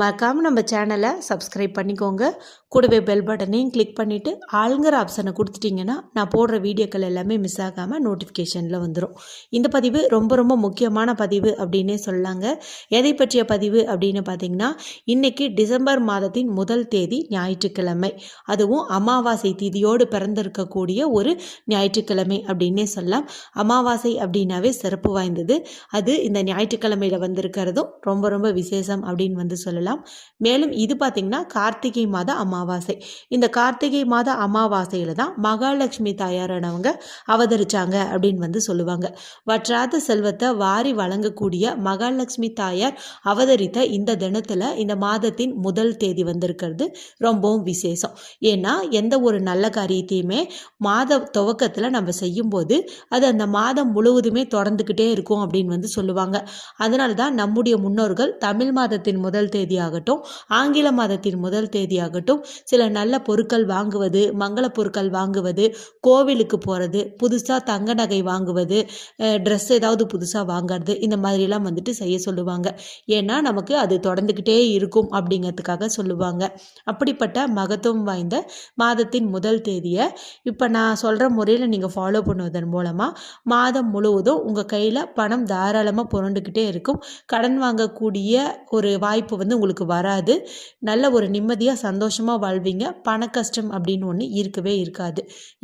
மறக்காமல் நம்ம சேனலை சப்ஸ்கிரைப் பண்ணிக்கோங்க. கூடவே பெல் பட்டனையும் கிளிக் பண்ணிவிட்டு ஆளுங்கிற ஆப்ஷனை கொடுத்துட்டிங்கன்னா நான் போடுற வீடியோக்கள் எல்லாமே மிஸ் ஆகாமல் நோட்டிஃபிகேஷனில் வந்துடும் இந்த பதிவு ரொம்ப ரொம்ப முக்கியமான பதிவு அப்படின்னே சொல்லாங்க எதை பற்றிய பதிவு அப்படின்னு பார்த்தீங்கன்னா இன்றைக்கி டிசம்பர் மாதத்தின் முதல் தேதி ஞாயிற்றுக்கிழமை. அதுவும் அமாவாசை திதியோடு பிறந்திருக்கக்கூடிய ஒரு ஞாயிற்றுக்கிழமை அப்படின்னே சொல்லலாம். அமாவாசை அப்படின்னாவே சிறப்பு வாய்ந்தது. அது இந்த ஞாயிற்றுக்கிழமையில் வந்திருக்கிறதும் ரொம்ப ரொம்ப விசேஷம் அப்படின்னு வந்து சொல்லலாம். மேலும் இது பார்த்திங்கன்னா கார்த்திகை மாத அமாவாசை. இந்த கார்த்திகை மாத அமாவாசையில் தான் மகாலட்சுமி தாயாரானவங்க அவதரிச்சாங்க அப்படின்னு வந்து சொல்லுவாங்க. வற்றாத செல்வத்தை வாரி வழங்கக்கூடிய மகாலட்சுமி தாயார் அவதரித்த இந்த தினத்தில் இந்த மாதத்தின் முதல் தேதி வந்திருக்கிறது ரொம்பவும் விசேஷம். ஏன்னா எந்த ஒரு நல்ல காரியத்தையுமே மாத துவக்கத்தில் நம்ம செய்யும்போது அது அந்த மாதம் முழுவதுமே தொடர்ந்துக்கிட்டே இருக்கும் அப்படின்னு வந்து சொல்லுவாங்க. அதனால தான் நம்முடைய முன்னோர்கள் தமிழ் மாதத்தின் முதல் தேதி தேதியாகட்டும் ஆங்கில மாதத்தின் முதல் தேதியாகட்டும் சில நல்ல பொருட்கள் வாங்குவது மங்கள பொருட்கள் வாங்குவது கோவிலுக்கு போகிறது புதுசாக தங்க நகை வாங்குவது ட்ரெஸ் ஏதாவது புதுசாக வாங்குறது இந்த மாதிரிலாம் வந்துட்டு செய்ய சொல்லுவாங்க. ஏன்னா நமக்கு அது தொடர்ந்துக்கிட்டே இருக்கும் அப்படிங்கிறதுக்காக சொல்லுவாங்க. அப்படிப்பட்ட மகத்துவம் வாய்ந்த மாதத்தின் முதல் தேதியை இப்போ நான் சொல்கிற முறையில் நீங்கள் ஃபாலோ பண்ணுவதன் மூலமாக மாதம் முழுவதும் உங்கள் கையில் பணம் தாராளமாக புரண்டுக்கிட்டே இருக்கும். கடன் வாங்கக்கூடிய ஒரு வாய்ப்பு வந்து உங்களுக்கு வராது. நல்ல ஒரு நிம்மதியாக சந்தோஷமாக வாழ்வீங்க. பண கஷ்டம் அப்படின்னு ஒன்று இருக்கவே இருக்காது.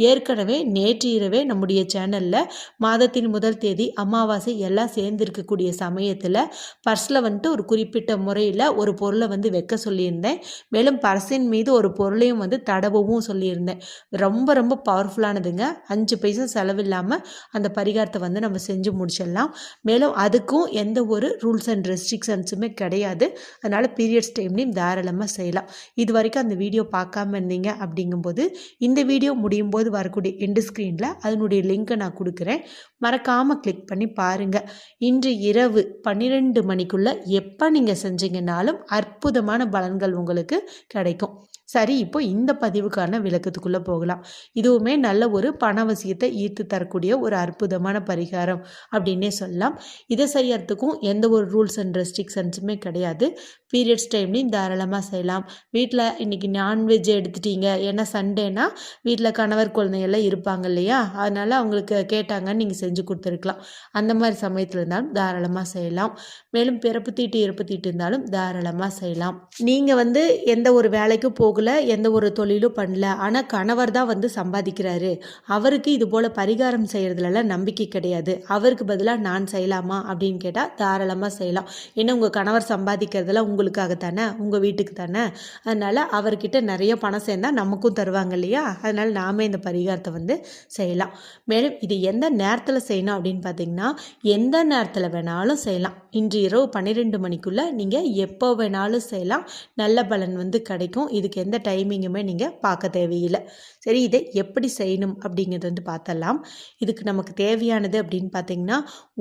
ஏற்கனவே நேற்று இரவே நம்முடைய சேனலில் மாதத்தின் முதல் தேதி அமாவாசை எல்லாம் சேர்ந்து இருக்கக்கூடிய சமயத்தில் பர்ஸில் வந்துட்டு ஒரு குறிப்பிட்ட முறையில் ஒரு பொருளை வந்து வைக்க சொல்லியிருந்தேன். மேலும் பர்ஸின் மீது ஒரு பொருளையும் வந்து தடவவும் சொல்லியிருந்தேன். ரொம்ப ரொம்ப பவர்ஃபுல்லானதுங்க அஞ்சு பைசா செலவில்லாமல் அந்த பரிகாரத்தை வந்து நம்ம செஞ்சு முடிச்சிடலாம். மேலும் அதுக்கும் எந்த ஒரு ரூல்ஸ் அண்ட் ரெஸ்ட்ரிக்ஷன்ஸுமே கிடையாது. அதனால் பீரியட்ஸ் டைம்லையும் தாராளமாக செய்யலாம். இது வரைக்கும் அந்த வீடியோ பார்க்காம இருந்தீங்க அப்படிங்கும்போது இந்த வீடியோ முடியும் போது வரக்கூடிய எண்டு ஸ்க்ரீனில் அதனுடைய லிங்க்கை நான் கொடுக்குறேன். மறக்காமல் கிளிக் பண்ணி பாருங்கள் இன்று இரவு பன்னிரெண்டு மணிக்குள்ளே எப்போ நீங்கள் செஞ்சீங்கன்னாலும் அற்புதமான பலன்கள் உங்களுக்கு கிடைக்கும். சரி இப்போ இந்த பதிவுக்கான விளக்கத்துக்குள்ளே போகலாம். இதுவுமே நல்ல ஒரு பணவசியத்தை ஈர்த்து தரக்கூடிய ஒரு அற்புதமான பரிகாரம் அப்படின்னே சொல்லலாம். இதை செய்யறதுக்கும் எந்த ஒரு ரூல்ஸ் அண்ட் ரெஸ்ட்ரிக்ஷன்ஸுமே கிடையாது. பீரியட்ஸ் டைம்லையும் தாராளமாக செய்யலாம். வீட்டில் இன்றைக்கி நான்வெஜ் எடுத்துட்டீங்க. ஏன்னா சண்டேனா வீட்டில் கணவர் குழந்தைங்கள்லாம் இருப்பாங்க இல்லையா? அதனால் அவங்களுக்கு கேட்டாங்கன்னு நீங்கள் செஞ்சு கொடுத்துருக்கலாம். அந்த மாதிரி சமயத்தில் இருந்தாலும் தாராளமாக செய்யலாம். மேலும் பிறப்பு தீட்டு இறப்பு தீட்டு இருந்தாலும் தாராளமாக செய்யலாம். நீங்கள் வந்து எந்த ஒரு வேலைக்கும் போகல எந்த ஒரு தொழிலும் பண்ணல. ஆனால் கணவர் தான் வந்து சம்பாதிக்கிறாரு. அவருக்கு இது போல் பரிகாரம் செய்கிறதுலலாம் நம்பிக்கை கிடையாது. அவருக்கு பதிலாக நான் செய்யலாமா அப்படின்னு கேட்டால் தாராளமாக செய்யலாம். ஏன்னா உங்கள் கணவர் சம்பாதிக்கிறதுலாம் உங்களுக்காக தானே உங்கள் வீட்டுக்கு தானே அதனால் அவர்கிட்ட நிறைய பணம் சேர்ந்தால் நமக்கும் தருவாங்க இல்லையா? அதனால் நாம இந்த பரிகாரத்தை வந்து செய்யலாம். மேலும் இது எந்த நேரத்தில் செய்யணும் அப்படின்னு பார்த்தீங்கன்னா எந்த நேரத்தில் வேணாலும் செய்யலாம். இன்று இரவு பன்னிரெண்டு மணிக்குள்ளே நீங்கள் எப்போ வேணாலும் செய்யலாம். நல்ல பலன் வந்து கிடைக்கும். இதுக்கு எந்த டைமிங்குமே நீங்கள் பார்க்க தேவையில்லை. சரி இதை எப்படி செய்யணும் அப்படிங்கிறது வந்து பார்த்தலாம். இதுக்கு நமக்கு தேவையானது அப்படின்னு பார்த்தீங்கன்னா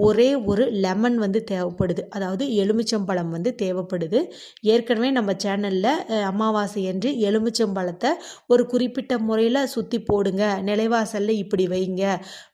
ஒரே ஒரு லெமன் வந்து தேவைப்படுது. அதாவது எலுமிச்சம்பழம் வந்து தேவைப்படுது. ஏற்கனவே நம்ம சேனலில் அமாவாசை என்று எலுமிச்சம்பழத்தை ஒரு குறிப்பிட்ட முறையில் சுற்றி போடுங்க. நிலைவாசலில் இப்படி வைங்க.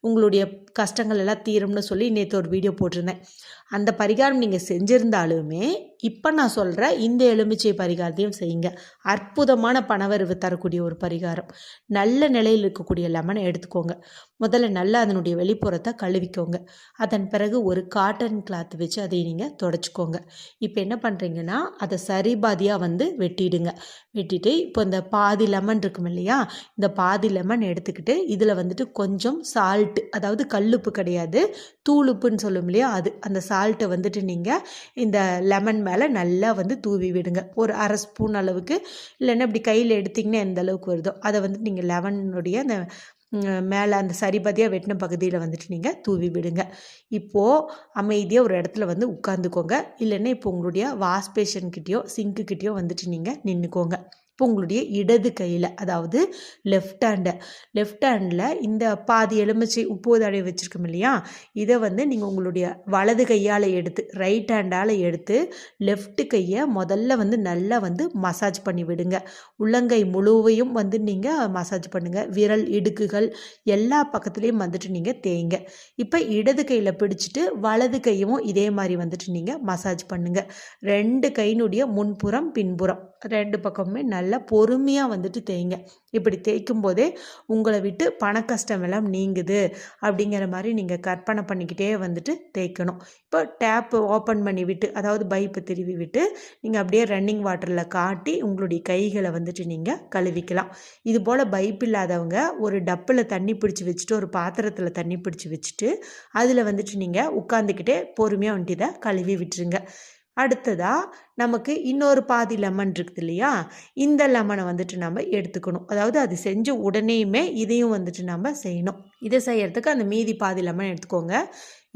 உங்களுடைய கஷ்டங்கள் எல்லாம் தீரும்னு சொல்லி நேற்று ஒரு வீடியோ போட்டிருந்தேன். அந்த பரிகாரம் நீங்கள் செஞ்சுருந்தாலுமே இப்போ நான் சொல்கிற இந்த எலுமிச்சை பரிகாரத்தையும் செய்யுங்க. அற்புதமான பணவரவு தரக்கூடிய ஒரு பரிகாரம். நல்ல நிலையில் இருக்கக்கூடிய லெமனை எடுத்துக்கோங்க. முதல்ல நல்லா அதனுடைய வெளிப்புறத்தை கழுவிக்கோங்க. அதன் பிறகு ஒரு காட்டன் கிளாத் வச்சு அதை நீங்கள் தொடச்சிக்கோங்க. இப்போ என்ன பண்ணுறீங்கன்னா அதை சரிபாதியாக வந்து வெட்டிடுங்க. வெட்டிட்டு இப்போ இந்த பாதி லெமன் இருக்கும் இல்லையா இந்த பாதி லெமன் எடுத்துக்கிட்டு இதில் வந்துட்டு கொஞ்சம் சால்ட்டு அதாவது கல்லுப்பு கிடையாது தூளுப்புன்னு சொல்லும் இல்லையா அது அந்த சால்ட்டை வந்துட்டு நீங்கள் இந்த லெமன் மேலே நல்லா வந்து தூவி விடுங்க. ஒரு அரை ஸ்பூன் அளவுக்கு இல்லைன்னா இப்படி கையில் எடுத்திங்கன்னா எந்த அளவுக்கு வருதோ அதை வந்து நீங்கள் லெமனுடைய அந்த மேலே அந்த சரிபாதியாக வெட்டின பகுதியில் வந்துட்டு நீங்கள் தூவி விடுங்க. இப்போது அமைதியாக ஒரு இடத்துல வந்து உட்காந்துக்கோங்க இல்லைன்னா இப்போ உங்களுடைய வாஷ் பேஷன்கிட்டயோ சிங்க்குக்கிட்டேயோ வந்துட்டு நீங்கள் நின்றுக்கோங்க இப்போ உங்களுடைய இடது கையில் அதாவது லெஃப்ட் ஹேண்டை லெஃப்ட் ஹேண்டில் இந்த பாதி எலுமிச்சை உப்பு தடவை வச்சுருக்கோம் இல்லையா? இதை வந்து நீங்கள் உங்களுடைய வலது கையால் எடுத்து ரைட் ஹேண்டால் எடுத்து லெஃப்ட் கையை முதல்ல வந்து நல்லா வந்து மசாஜ் பண்ணி விடுங்க. உள்ளங்கை முழுவையும் வந்து நீங்கள் மசாஜ் பண்ணுங்கள் விரல் இடுக்குகள் எல்லா பக்கத்துலேயும் வந்துட்டு நீங்கள் தேய்ங்க. இப்போ இடது கையில் பிடிச்சிட்டு வலது கையும் இதே மாதிரி வந்துட்டு நீங்கள் மசாஜ் பண்ணுங்கள் ரெண்டு கையினுடைய முன்புறம் பின்புறம். ரெண்டு பக்கமுமே நல்லா பொறுமையாக வந்துட்டு தேய்ங்க. இப்படி தேய்க்கும் போதே உங்களை விட்டு பண கஷ்டம் எல்லாம் நீங்குது அப்படிங்கிற மாதிரி நீங்கள் கற்பனை பண்ணிக்கிட்டே வந்துட்டு தேய்க்கணும். இப்போ டேப்பு ஓப்பன் பண்ணி விட்டு அதாவது பைப்பை திருவி விட்டு நீங்கள் அப்படியே ரன்னிங் வாட்டரில் காட்டி உங்களுடைய கைகளை வந்துட்டு நீங்கள் கழுவிக்கலாம். இது போல் பைப் இல்லாதவங்க ஒரு டப்பில் தண்ணி பிடிச்சி வச்சுட்டு ஒரு பாத்திரத்தில் தண்ணி பிடிச்சி வச்சுட்டு அதில் வந்துட்டு நீங்கள் உட்காந்துக்கிட்டே பொறுமையாக வந்துட்டு இதை கழுவி விட்டுருங்க. அடுத்ததாக நமக்கு இன்னொரு பாதி லெமன் இருக்குது இல்லையா? இந்த லெமனை வந்துட்டு நம்ம எடுத்துக்கணும். அதாவது அது செஞ்ச உடனேயுமே இதையும் வந்துட்டு நம்ம செய்யணும். இதை செய்கிறதுக்கு அந்த மீதி பாதி லெமன் எடுத்துக்கோங்க.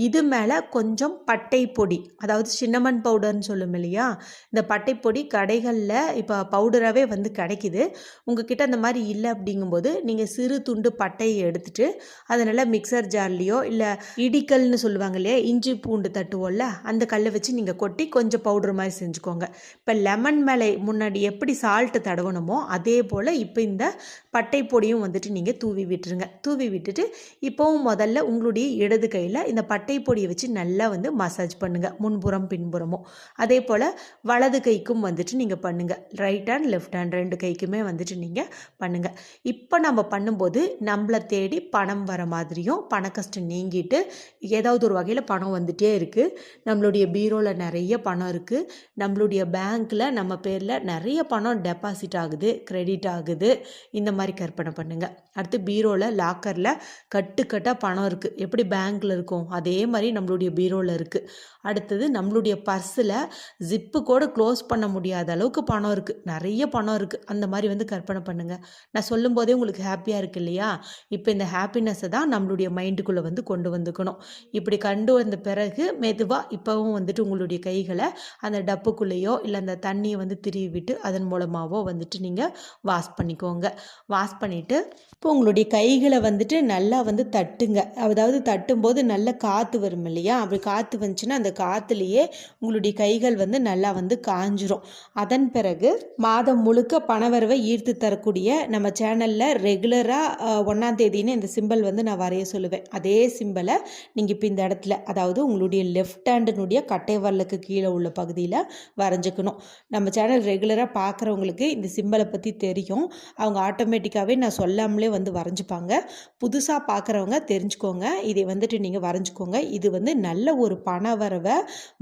இது மேலே கொஞ்சம் பட்டை பொடி அதாவது சின்னமன் பவுடர்னு சொல்லும் இல்லையா? இந்த பட்டை பொடி கடைகளில் இப்போ பவுடராகவே வந்து கிடைக்கிது. உங்ககிட்ட அந்த மாதிரி இல்லை அப்படிங்கும்போது நீங்கள் சிறு துண்டு பட்டையை எடுத்துட்டு அதனால் மிக்சர் ஜார்லேயோ இல்லை இடிக்கல்னு சொல்லுவாங்க இல்லையா? இஞ்சி பூண்டு தட்டுவோம்ல அந்த கல்லை வச்சு நீங்கள் கொட்டி கொஞ்சம் பவுடர் மாதிரி செஞ்சுக்கோங்க. இப்போ லெமன் மேலே முன்னாடி எப்படி சால்ட்டு தடவணுமோ அதே போல் இப்போ இந்த பட்டை பொடியும் வந்துட்டு நீங்கள் தூவி விட்டுருங்க. தூவி விட்டுட்டு இப்போவும் முதல்ல உங்களுடைய இடது கையில் இந்த பட்டை பொடியை வச்சு நல்லா வந்து மசாஜ் பண்ணுங்கள் முன்புறம் பின்புறமும் அதே போல் வலது கைக்கும் வந்துட்டு நீங்கள் பண்ணுங்கள் ரைட் ஹேண்ட் லெஃப்ட் ஹேண்ட் ரெண்டு கைக்குமே வந்துட்டு நீங்கள் பண்ணுங்கள் இப்போ நம்ம பண்ணும்போது நம்மளை தேடி பணம் வர மாதிரியும் பண கஷ்டம் நீங்கிட்டு ஏதாவது ஒரு வகையில் பணம் வந்துகிட்டே இருக்குது நம்மளுடைய பீரோவில் நிறைய பணம் இருக்குது நம்மளுடைய பேங்க்கில் நம்ம பேரில் நிறைய பணம் டெபாசிட் ஆகுது கிரெடிட் ஆகுது. இந்த மாதிரி கற்பனை பண்ணுங்கள் அடுத்து பீரோவில் லாக்கரில் கட்டுக்கட்டாக பணம் இருக்குது எப்படி பேங்க்கில் இருக்கும்? அதே மாதிரி நம்மளுடைய பீரோவில் இருக்குது அடுத்தது நம்மளுடைய பர்ஸில் ஜிப்பு கூட க்ளோஸ் பண்ண முடியாத அளவுக்கு பணம் இருக்குது நிறைய பணம் இருக்குது அந்த மாதிரி வந்து கற்பனை பண்ணுங்கள் நான் சொல்லும் போதே உங்களுக்கு ஹாப்பியாக இருக்கு இல்லையா? இப்போ இந்த ஹாப்பினஸ்ஸை தான் நம்மளுடைய மைண்டுக்குள்ளே வந்து கொண்டு வந்துக்கணும். இப்படி கண்டு வந்த பிறகு மெதுவாக இப்போவும் வந்துட்டு உங்களுடைய கைகளை அந்த டப்புக்குள்ளேயோ இல்லை அந்த தண்ணியை வந்து திருவி விட்டு அதன் மூலமாகவோ வந்துட்டு நீங்கள் வாஷ் பண்ணிக்கோங்க. வாஷ் பண்ணிவிட்டு இப்போ உங்களுடைய கைகளை வந்துட்டு நல்லா வந்து தட்டுங்க. அதாவது தட்டும்போது நல்ல காற்று வரும் இல்லையா? அப்படி காற்று வந்துச்சுன்னா அந்த காற்றுலேயே உங்களுடைய கைகள் வந்து நல்லா வந்து காஞ்சிரும். அதன் பிறகு மாதம் முழுக்க பணவரவை ஈர்த்து தரக்கூடிய நம்ம சேனலில் ரெகுலராக ஒன்றாம் தேதின்னு இந்த சிம்பிள் வந்து நான் வரைய சொல்லுவேன். அதே சிம்பிளை நீங்கள் இப்போ இந்த இடத்துல அதாவது உங்களுடைய லெஃப்ட் ஹேண்டினுடைய கட்டை வரலுக்கு கீழே உள்ள பகுதியில் வரைஞ்சிக்கணும். நம்ம சேனல் ரெகுலராக பார்க்குறவங்களுக்கு இந்த சிம்பிளை பற்றி தெரியும். அவங்க ஆட்டோமேட்டிக் ஆட்டோமேட்டிக்காகவே நான் சொல்லாமலே வந்து வரைஞ்சிப்பாங்க. புதுசாக பார்க்குறவங்க தெரிஞ்சுக்கோங்க. இதை வந்துட்டு நீங்கள் வரைஞ்சிக்கோங்க. இது வந்து நல்ல ஒரு பண வரவை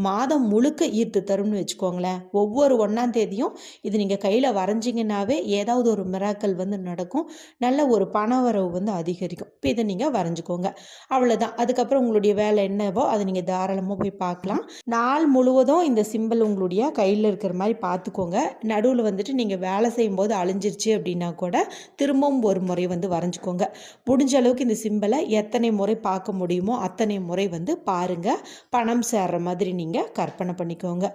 மாதம் முழுக்க ஈர்த்து தரும்னு வச்சுக்கோங்களேன். ஒவ்வொரு ஒன்றாம் தேதியும் இது நீங்கள் கையில் வரைஞ்சிங்கனாவே ஏதாவது ஒரு மிராக்கள் வந்து நடக்கும். நல்ல ஒரு பண வரவு வந்து அதிகரிக்கும். இப்போ இதை நீங்கள் வரைஞ்சிக்கோங்க. அவ்வளோதான் அதுக்கப்புறம் உங்களுடைய வேலை என்னவோ அதை நீங்கள் தாராளமாக போய் பார்க்கலாம். நாள் முழுவதும் இந்த சிம்பிள் உங்களுடைய கையில் இருக்கிற மாதிரி பார்த்துக்கோங்க. நடுவில் வந்துட்டு நீங்கள் வேலை செய்யும்போது அழிஞ்சிருச்சு அப்படின்னா கூட திரும்பவும் ஒரு முறை வந்து வரைஞ்சிக்கோங்க. முடிஞ்ச அளவுக்கு இந்த சிம்பிளை எத்தனை முறை பார்க்க முடியுமோ அத்தனை முறை வந்து பாருங்கள் பணம் சேர்ற மாதிரி நீங்கள் கற்பனை பண்ணிக்கோங்க.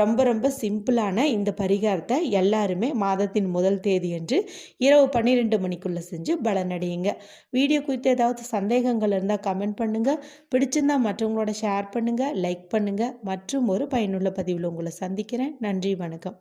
ரொம்ப ரொம்ப சிம்பிளான இந்த பரிகாரத்தை எல்லாருமே மாதத்தின் முதல் தேதி என்று இரவு பன்னிரெண்டு மணிக்குள்ளே செஞ்சு பலனடையுங்க. வீடியோ குறித்து ஏதாவது சந்தேகங்கள் இருந்தால் கமெண்ட் பண்ணுங்கள் பிடிச்சிருந்தா மற்றவங்களோட ஷேர் பண்ணுங்கள் லைக் பண்ணுங்கள் மற்றும் ஒரு பயனுள்ள பதிவில் உங்களை சந்திக்கிறேன். நன்றி வணக்கம்.